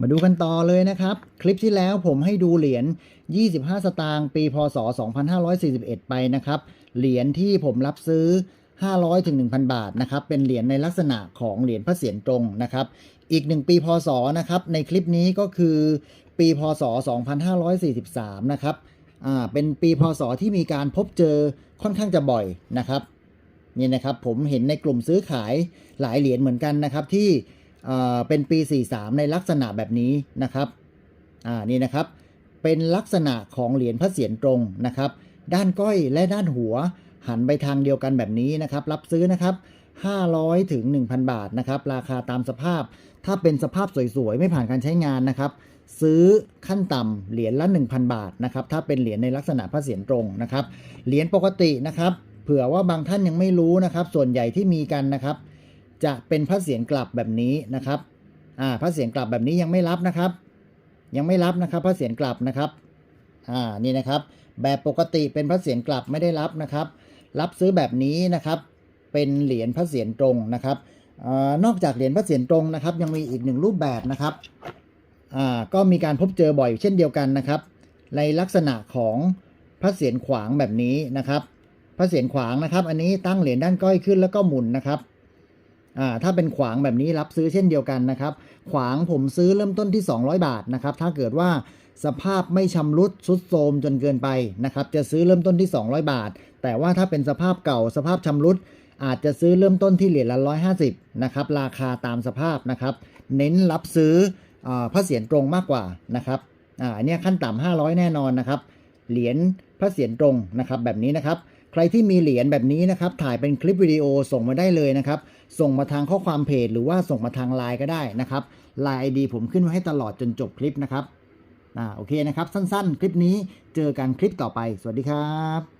มาดูกันต่อเลยนะครับ คลิปที่แล้วผมให้ดูเหรียญ 25 สตางค์ปีพศ 2541 ไปนะครับ เหรียญที่ผมรับซื้อ 500ถึง1,000 บาทนะครับ เป็นเหรียญในลักษณะของเหรียญพระเศียรตรงนะครับ อีก 1 ปีพศนะครับ ในคลิปนี้ก็คือปีพศ 2543 นะครับ อ่า เป็นปีพศที่มีการพบเจอค่อนข้างจะบ่อยนะครับ นี่นะครับผมเห็นในกลุ่มซื้อขายหลายเหรียญเหมือนกันนะครับที่ เอ่อเป็นปี 43 ในลักษณะแบบนี้นะครับอ่านี่นะครับ เป็นลักษณะของเหรียญพระเศียรตรงนะครับ ด้านก้อยและด้านหัวหันไปทางเดียวกันแบบนี้นะครับ รับซื้อนะครับ 500 ถึง 1,000 บาทนะครับ ราคาตามสภาพ ถ้าเป็นสภาพสวยๆ ไม่ผ่านการใช้งานนะครับ ซื้อขั้นต่ำเหรียญละ 1,000 บาทนะครับ ถ้าเป็นเหรียญในลักษณะพระเศียรตรงนะครับ เหรียญปกตินะครับ เผื่อว่าบางท่านยังไม่รู้นะครับ ส่วนใหญ่ที่มีกันนะครับ จะเป็นพระเศียรกลับแบบนี้นะครับอ่าพระเศียรกลับแบบนี้ยังไม่รับนะครับ ยังไม่รับนะครับพระเศียรกลับนะครับอ่านี่นะครับ แบบปกติเป็นพระเศียรกลับไม่ได้รับนะครับ รับซื้อแบบนี้นะครับเป็นเหรียญพระเศียรตรงนะครับอานอกจากเหรียญพระเศียรตรงนะครับ ยังมีอีกหนึ่งรูปแบบนะครับอ่าก็มีการพบเจอบ่อยเช่นเดียวกันนะครับ ในลักษณะของพระเศียรขวางแบบนี้นะครับ พระเศียรขวางนะครับ อันนี้ตั้งเหรียญด้านก้อยขึ้นแล้วก็หมุนนะครับ อ่าถ้าเป็นขวางแบบนี้รับซื้อเช่นเดียวกันนะครับ ขวางผมซื้อเริ่มต้นที่ 200 บาทนะครับ ถ้าเกิดว่าสภาพไม่ชำรุดทรุดโทรมจนเกินไปนะครับ จะซื้อเริ่มต้นที่ 200 บาท แต่ว่าถ้าเป็นสภาพเก่าสภาพชำรุด อาจจะซื้อเริ่มต้นที่เหรียญละ150นะครับราคาตามสภาพนะครับ เน้นรับซื้ออาพระเศียรตรงมากกว่านะครับอ่าเนี้ยขั้นต่ำ500 แน่นอนนะครับ เหรียญพระเศียรตรงนะครับแบบนี้นะครับ ใครที่มีเหรียญแบบนี้นะครับ ถ่ายเป็นคลิปวิดีโอส่งมาได้เลยนะครับ ส่งมาทางข้อความเพจหรือว่าส่งมาทางไลน์ก็ได้นะครับไลน์ไอดีผมขึ้นไว้ให้ตลอดจนจบคลิปนะครับอ่าโอเคนะครับ สั้นๆ คลิปนี้เจอกันคลิปต่อไป สวัสดีครับ